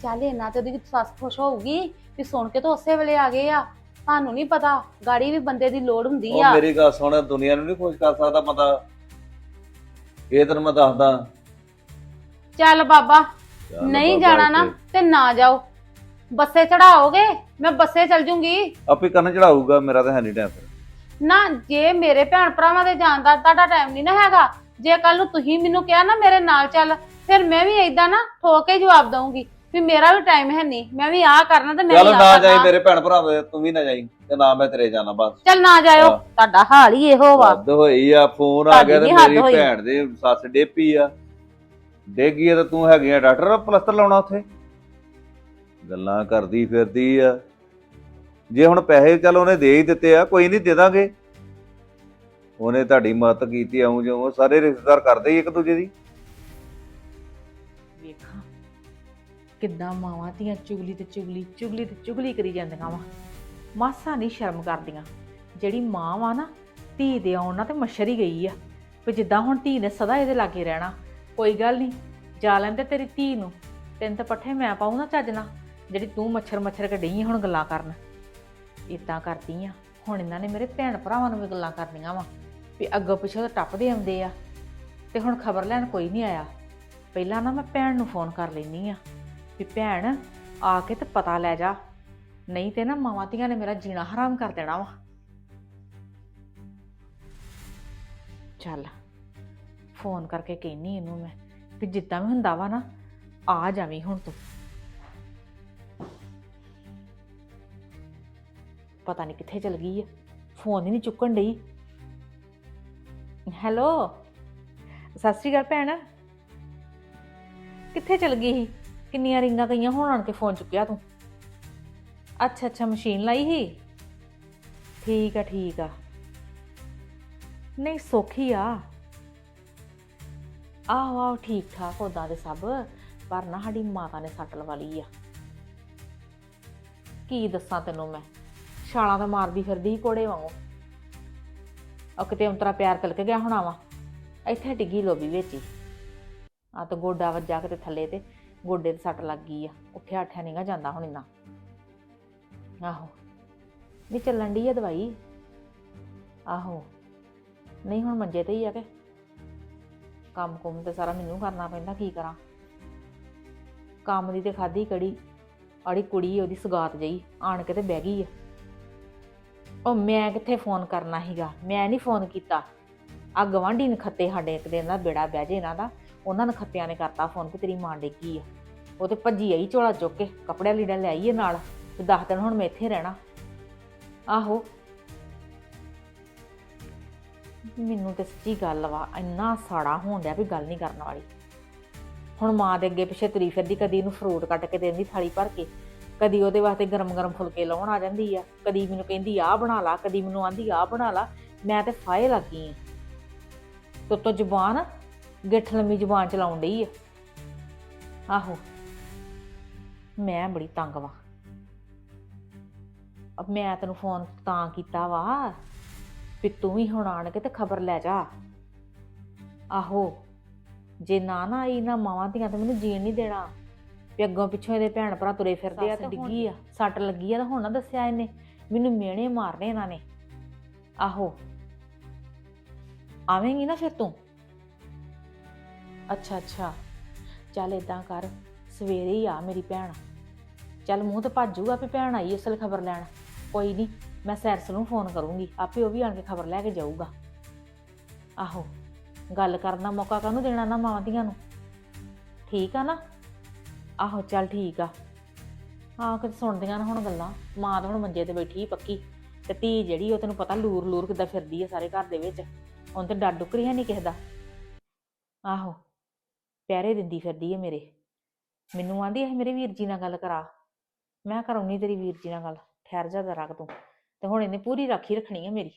ਚੱਲ ਇਹਨਾਂ ਤੇ ਉਹਦੀ ਸੱਸ ਖੁਸ਼ ਹੋਊਗੀ। ਵੀ ਸੁਣ ਕੇ ਤਾਂ ਉਸੇ ਵੇਲੇ ਆ ਗਏ ਆ। ਤੁਹਾਨੂੰ ਨਹੀਂ ਪਤਾ ਗਾੜੀ ਵੀ ਬੰਦੇ ਦੀ ਲੋੜ ਹੁੰਦੀ ਉਹ ਆ। ਮੇਰੀ ਗੱਲ ਸੁਣ ਦੁਨੀਆ ਨੂੰ ਨਹੀਂ ਖੁਸ਼ ਕਰ ਸਕਦਾ ਬੰਦਾ। ਇਹ ਤੈਨੂੰ ਮੈਂ ਦੱਸਦਾ। ਚੱਲ ਬਾਬਾ ਚੱਲ ਨਹੀਂ ਬਾਬਾ ਜਾਣਾ ਨਾ ਇੱਥੇ। ਤੇ ਨਾ ਜਾਓ। ਬੱਸੇ ਚੜਾਓਗੇ ਮੈਂ ਬੱਸੇ ਚਲ ਜੂੰਗੀ। ਆਪੇ ਕਰਨ ਚੜਾਊਗਾ ਮੇਰਾ ਤਾਂ ਹੈ ਨਹੀਂ ਟਾਈਮ ਨਾ ਜੇ ਮੇਰੇ ਭੈਣ ਭਰਾਵਾਂ ਦੇ ਜਾਣ ਦਾ ਤੁਹਾਡਾ ਟਾਈਮ ਨਹੀਂ ਨਾ ਹੈਗਾ ਜੇ ਕੱਲ ਨੂੰ ਤੁਸੀਂ ਮੈਨੂੰ ਕਿਹਾ ਨਾ ਮੇਰੇ ਨਾਲ ਚੱਲ ਫਿਰ ਮੈਂ ਵੀ ਏਦਾਂ ਨਾ ਠੋਕ ਕੇ ਜਵਾਬ ਦਊਂਗੀ। ਵੀ ਮੇਰਾ ਵੀ ਟਾਈਮ ਹੈ ਨਹੀਂ ਮੈਂ ਵੀ ਆਹ ਕਰਨਾ ਤੇ ਮੈਂ ਚੱਲ ਵੀ ਨਾ ਜਾਈ ਕਰਨਾ ਮੇਰੇ ਭੈਣ ਭਰਾ ਦੇ ਤੂੰ ਵੀ ਨਾ ਜਾਈ ਤੇ ਨਾ ਮੈਂ ਤੇਰੇ ਜਾਣਾ ਬਸ। ਚੱਲ ਨਾ ਜਾਇਓ ਹਾਂ। ਤੁਹਾਡਾ ਹਾਲ ਹੀ ਇਹੋ ਵਾ। ਹੱਦ ਹੋਈ ਆ ਫੋਨ ਆ ਗਿਆ ਤੇ ਹੱਦ ਮੇਰੀ ਹੋਈ। ਭੈਣ ਦੇ ਸੱਸ ਡੇਪੀ ਆ। ਡੇਗੀ ਆ ਤੇ ਤੂੰ ਹੈਗੀ ਆ ਡਾਕਟਰ ਪਲਸਤਰ ਲਾਉਣਾ ਉੱਥੇ। ਗੱਲਾਂ ਕਰਦੀ ਫਿਰਦੀ ਆ। ਜੇ ਹੁਣ ਪੈਸੇ ਚੱਲ ਉਹਨੇ ਦੇ ਹੀ ਦਿੱਤੇ ਆ ਕੋਈ ਨਹੀਂ ਦੇ ਦਾਂਗੇ। ਉਹਨੇ ਤੁਹਾਡੀ ਮਦਦ ਕੀਤੀ ਆਉਂ ਜੋ ਸਾਰੇ ਰਿਸ਼ਤੇਦਾਰ ਕਰਦੇ ਹੀ ਇੱਕ ਦੂਜੇ ਦੀ। ਵੇਖਾਂ। ਕਿੱਦਾਂ ਮਾਵਾਂ ਧੀਆਂ ਚੁਗਲੀ ਤੇ ਚੁਗਲੀ ਚੁਗਲੀ ਤੇ ਚੁਗਲੀ ਕਰੀ ਜਾਂਦੀਆਂ ਵਾ। ਮਾਸਾ ਨਹੀਂ ਸ਼ਰਮ ਕਰਦੀਆਂ। ਜਿਹੜੀ ਮਾਂ ਵਾ ਨਾ, ਧੀ ਦੇ ਆਉਣ ਨਾਲ ਤੇ ਮੱਛਰ ਹੀ ਗਈ ਆ। ਵੀ ਜਿੱਦਾਂ ਹੁਣ ਧੀ ਨੇ ਸਦਾ ਇਹਦੇ ਲਾਗੇ ਰਹਿਣਾ। ਕੋਈ ਗੱਲ ਨਹੀਂ, ਜਾ ਲੈਂਦੇ ਤੇਰੀ ਧੀ ਨੂੰ। ਤੈਨੂੰ ਤਾਂ ਪੱਠੇ ਮੈਂ ਪਾਉ ਨਾ ਚੱਜ ਨਾਲ। ਜਿਹੜੀ ਤੂੰ ਮੱਛਰ ਮੱਛਰ ਕੇ ਹੁਣ ਗੱਲਾਂ ਕਰਨ। ਇਦਾਂ ਕਰਦੀ ਆ। ਹੁਣ ਇਹਨਾਂ ਨੇ ਮੇਰੇ ਭੈਣ ਭਰਾਵਾਂ ਨੂੰ ਵੀ ਗੱਲਾਂ ਕਰਨੀਆਂ ਵਾ। ਵੀ ਅੱਗੋਂ ਪਿੱਛੋਂ ਤਾਂ ਟੱਪਦੇ ਆਉਂਦੇ ਆ। ਤੇ ਹੁਣ ਖਬਰ ਲੈਣ ਕੋਈ ਨਹੀਂ ਆਇਆ। ਪਹਿਲਾਂ ਨਾ ਮੈਂ ਭੈਣ ਨੂੰ ਫੋਨ ਕਰ ਲੈਣੀ ਆ। ਵੀ ਭੈਣ, ਆ ਕੇ ਤੇ ਪਤਾ ਲੈ ਜਾ। ਨਹੀਂ ਤੇ ਨਾ ਮਾਵਾਂ ਧੀਆਂ ਨੇ ਮੇਰਾ ਜੀਣਾ ਹਰਾਮ ਕਰ ਦੇਣਾ ਵਾ। ਚੱਲ, ਫੋਨ ਕਰਕੇ ਕਹਿਨੀ ਇਹਨੂੰ ਮੈਂ ਵੀ ਜਿੱਦਾਂ ਵੀ ਹੁੰਦਾ ਵਾ ਨਾ, ਆ ਜਾਵੀਂ ਹੁਣ ਤੂੰ। ਪਤਾ ਨਹੀਂ ਕਿੱਥੇ ਚਲ ਗਈ ਆ, ਫੋਨ ਹੀ ਨਹੀਂ ਚੁੱਕਣ ਡਈ। ਹੈਲੋ, ਸਤਿ ਸ਼੍ਰੀ ਅਕਾਲ ਭੈਣ। ਕਿੱਥੇ ਚਲ ਗਈ ਸੀ? ਕਿੰਨੀਆਂ ਰਿੰਗਾਂ ਗਈਆਂ ਹੁਣ ਆਣ ਕੇ ਫੋਨ ਚੁੱਕਿਆ ਤੂੰ? ਅੱਛਾ ਅੱਛਾ, ਮਸ਼ੀਨ ਲਾਈ ਸੀ? ਠੀਕ ਆ ਠੀਕ ਆ। ਨਹੀਂ, ਸੌਖੀ ਆ। ਆਹੋ ਆਹੋ, ਠੀਕ ਠਾਕ ਉਦਾਂ ਦੇ ਸਭ, ਪਰ ਨਾ ਸਾਡੀ ਮਾਤਾ ਨੇ ਸੱਟ ਲਵਾ ਲਈ ਆ। ਕੀ ਦੱਸਾਂ ਤੈਨੂੰ ਮੈਂ? ਛਾਲਾਂ ਤਾਂ ਮਾਰਦੀ ਫਿਰਦੀ ਸੀ ਕੋੜੇ ਵਾਂਗੂ। ਉਹ ਕਿਤੇ ਉਂਤਰਾ ਪਿਆਰ ਤਿਲਕ ਗਿਆ ਹੋਣਾ ਵਾ। ਇੱਥੇ ਡਿੱਗੀ ਲੋਬੀ ਵਿੱਚ ਹੀ। ਆ ਤਾਂ ਗੋਡਾ ਵੱਜਾ ਕਿਤੇ ਥੱਲੇ ਤੇ। ਗੋਡੇ ਤੇ ਸੱਟ ਲੱਗ ਗਈ ਆ। ਉੱਠਿਆ ਉੱਠਿਆ ਨਹੀਂਗਾ ਜਾਂਦਾ ਹੁਣ ਇੰਨਾ। ਆਹੋ। ਨਹੀਂ ਚੱਲਣ ਦੀ ਆ ਦਵਾਈ। ਆਹੋ। ਨਹੀਂ ਹੁਣ ਮੰਜੇ ਤੇ ਹੀ ਆ ਕੇ। ਕੰਮ ਕੁੰਮ ਤੇ ਸਾਰਾ ਮੈਨੂੰ ਕਰਨਾ ਪੈਂਦਾ, ਕੀ ਕਰਾਂ। ਕੰਮ ਦੀ ਤੇ ਖਾਦੀ ਕੜੀ। ਆੜੀ ਕੁੜੀ ਉਹਦੀ ਸਗਾਤ ਜਈ, ਆਣ ਕੇ ਤੇ ਬਹਿ ਗਈ ਆ। ਉਹ ਮੈਂ ਕਿੱਥੇ ਫੋਨ ਕਰਨਾ ਸੀਗਾ? ਮੈਂ ਨਹੀਂ ਫੋਨ ਕੀਤਾ। ਆ ਗਵਾਂਢੀ ਨੇ ਖੱਤੇ ਸਾਡੇ ਇੱਕ ਦਿਨ ਦਾ ਬੇੜਾ ਬਹਿ ਜੇ ਇਹਨਾਂ ਦਾ। ਉਹਨਾਂ ਨੇ ਖੱਤਿਆਂ ਨੇ ਕਰਤਾ ਫੋਨ ਕਿ ਤੇਰੀ ਮਾਂ ਡਿੱਗੀ ਆ। ਉਹ ਤੇ ਭੱਜੀ ਆਈ ਝੋਲਾ ਚੁੱਕ ਕੇ ਕੱਪੜੇ ਲੀੜਾ ਲੈ ਆਈਏ ਨਾਲ ਤੇ ਦਸ ਦਿਨ ਹੁਣ ਮੈਂ ਇੱਥੇ ਰਹਿਣਾ। ਆਹੋ। ਮੈਨੂੰ ਤੇ ਸੱਚੀ ਗੱਲ ਵਾ, ਇੰਨਾ ਸਾੜਾ ਹੋਣ ਡਿਆ ਵੀ ਗੱਲ ਨਹੀਂ ਕਰਨ ਵਾਲੀ। ਹੁਣ ਮਾਂ ਦੇ ਅੱਗੇ ਪਿੱਛੇ ਤਰੀ ਫਿਰਦੀ, ਕਦੀ ਇਹਨੂੰ ਫਰੂਟ ਕੱਟ ਕੇ ਦੇਂਦੀ ਥਾਲੀ ਭਰ ਕੇ, ਕਦੀ ਉਹਦੇ ਵਾਸਤੇ ਗਰਮ-ਗਰਮ ਫੁਲਕੇ ਲਾਉਣ ਆ ਜਾਂਦੀ ਆ, ਕਦੀ ਮੈਨੂੰ ਕਹਿੰਦੀ ਆਹ ਬਣਾ ਲਾ, ਕਦੀ ਮੈਨੂੰ ਆਂਦੀ ਆਹ ਬਣਾ ਲਾ, ਮੈਂ ਤੇ ਫਾਇ ਲੱਗੀ ਆ। ਤੋ ਤੋ ਜ਼ੁਬਾਨ ਗਿੱਠ ਲੰਮੀ ਜ਼ੁਬਾਨ ਚਲਾਉਣ ਡਈ ਆ। ਆਹੋ ਮੈਂ ਬੜੀ ਤੰਗ ਵਾ। ਅਬ ਮੈਂ ਤੈਨੂੰ ਫੋਨ ਤਾਂ ਕੀਤਾ ਵਾ ਵੀ ਤੂੰ ਵੀ ਹੁਣ ਆਣ ਕੇ ਤੇ ਖਬਰ ਲੈ ਜਾ। ਆਹੋ ਜੇ ਨਾ ਨਾ ਆਈ ਨਾ ਮਾਵਾਂ ਧੀਆਂ ਤੇ ਮੈਨੂੰ ਜੀਣ ਨਹੀਂ ਦੇਣਾ। ਵੀ ਅੱਗੋਂ ਪਿੱਛੋਂ ਇਹਦੇ ਭੈਣ ਭਰਾ ਤੁਰੇ ਫਿਰਦੇ ਆ ਤੇ ਡਿੱਗੀ ਆ। ਸੱਟ ਲੱਗੀ ਆ ਤਾਂ ਹੁਣ ਨਾ ਦੱਸਿਆ ਇਹਨੇ। ਮੈਨੂੰ ਮਿਹਣੇ ਮਾਰਨੇ ਇਹਨਾਂ ਨੇ। ਆਹੋ ਆਵੇਂਗੀ ਨਾ ਫਿਰ ਤੂੰ? ਅੱਛਾ ਅੱਛਾ। ਚੱਲ ਇਦਾਂ ਕਰ, ਸਵੇਰੇ ਹੀ ਆ ਮੇਰੀ ਭੈਣ। ਚੱਲ ਮੂੰਹ ਤੇ ਭੱਜੂਗਾ ਵੀ ਭੈਣ ਆਈ ਅਸਲ ਖਬਰ ਲੈਣ। ਕੋਈ ਨਹੀਂ ਮੈਂ ਸੈਰਸ ਨੂੰ ਫੋਨ ਕਰੂੰਗੀ, ਆਪੇ ਉਹ ਵੀ ਆਣ ਕੇ ਖਬਰ ਲੈ ਕੇ ਜਾਊਗਾ। ਆਹੋ, ਗੱਲ ਕਰਨ ਦਾ ਮੌਕਾ ਕਾਹਨੂੰ ਦੇਣਾ ਨਾ ਮਾਵਾਂ ਧੀਆਂ ਨੂੰ? ਠੀਕ ਆ ਨਾ? ਆਹੋ, ਚੱਲ ਠੀਕ ਆ। ਹਾਂ ਕਿ ਸੁਣਦੀਆਂ ਨਾ ਹੁਣ ਗੱਲਾਂ। ਮਾਂ ਤਾਂ ਹੁਣ ਮੰਜੇ ਤੇ ਬੈਠੀ ਪੱਕੀ। ਤੇ ਧੀ ਜਿਹੜੀ, ਉਹ ਤੈਨੂੰ ਪਤਾ ਲੂਰ ਲੂਰ ਕਿੱਦਾਂ ਫਿਰਦੀ ਆ ਸਾਰੇ ਘਰ ਦੇ ਵਿੱਚ। ਹੁਣ ਤੇ ਡਰ ਡੁੱਕਰੀ ਹੈ ਨਹੀਂ ਕਿਸੇ ਦਾ। ਆਹੋ। ਪਿਆਰੇ ਦਿੰਦੀ ਫਿਰਦੀ ਹੈ ਮੇਰੇ। ਮੈਨੂੰ ਆਂਦੀ ਹੈ ਮੇਰੇ ਵੀਰ ਜੀ ਨਾਲ ਗੱਲ ਕਰਾ। ਮੈਂ ਕਰਾਉਣੀ ਤੇਰੀ ਵੀਰ ਜੀ ਨਾਲ ਗੱਲ। ਠਹਿਰ ਜਾ ਜ਼ਰਾ ਕੁ ਤੂੰ। ਤੇ ਹੁਣ ਇਹਨੇ ਪੂਰੀ ਰਾਖੀ ਰੱਖਣੀ ਆ ਮੇਰੀ।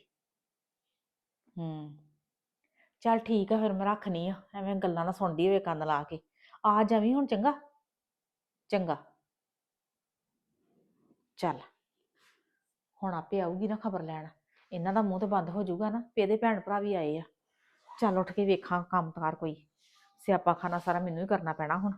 ਹੂੰ। ਚੱਲ ਠੀਕ ਆ, ਫਿਰ ਮੈਂ ਰੱਖਣੀ ਆ। ਐਵੇਂ ਗੱਲਾਂ ਨਾ ਸੁਣਦੀ ਹੋਵੇ ਕੰਨ ਲਾ ਕੇ। ਆ ਜਾਵੀਂ ਹੁਣ ਚੰਗਾ? ਚੰਗਾ। ਚੱਲ। ਹੁਣ ਆਪੇ ਆਊਗੀ ਨਾ ਖਬਰ ਲੈਣ। ਇਹਨਾਂ ਦਾ ਮੂੰਹ ਤੇ ਬੰਦ ਹੋ ਜਾਊਗਾ ਨਾ। ਵੀ ਇਹਦੇ ਭੈਣ ਭਰਾ ਵੀ ਆਏ ਆ। ਚੱਲ ਉੱਠ ਕੇ ਵੇਖਾਂ ਕੰਮ ਕਾਰ ਕੋਈ। ਸਿਆਪਾ ਖਾਨਾ ਸਾਰਾ ਮੈਨੂੰ ਹੀ ਕਰਨਾ ਪੈਣਾ ਹੁਣ।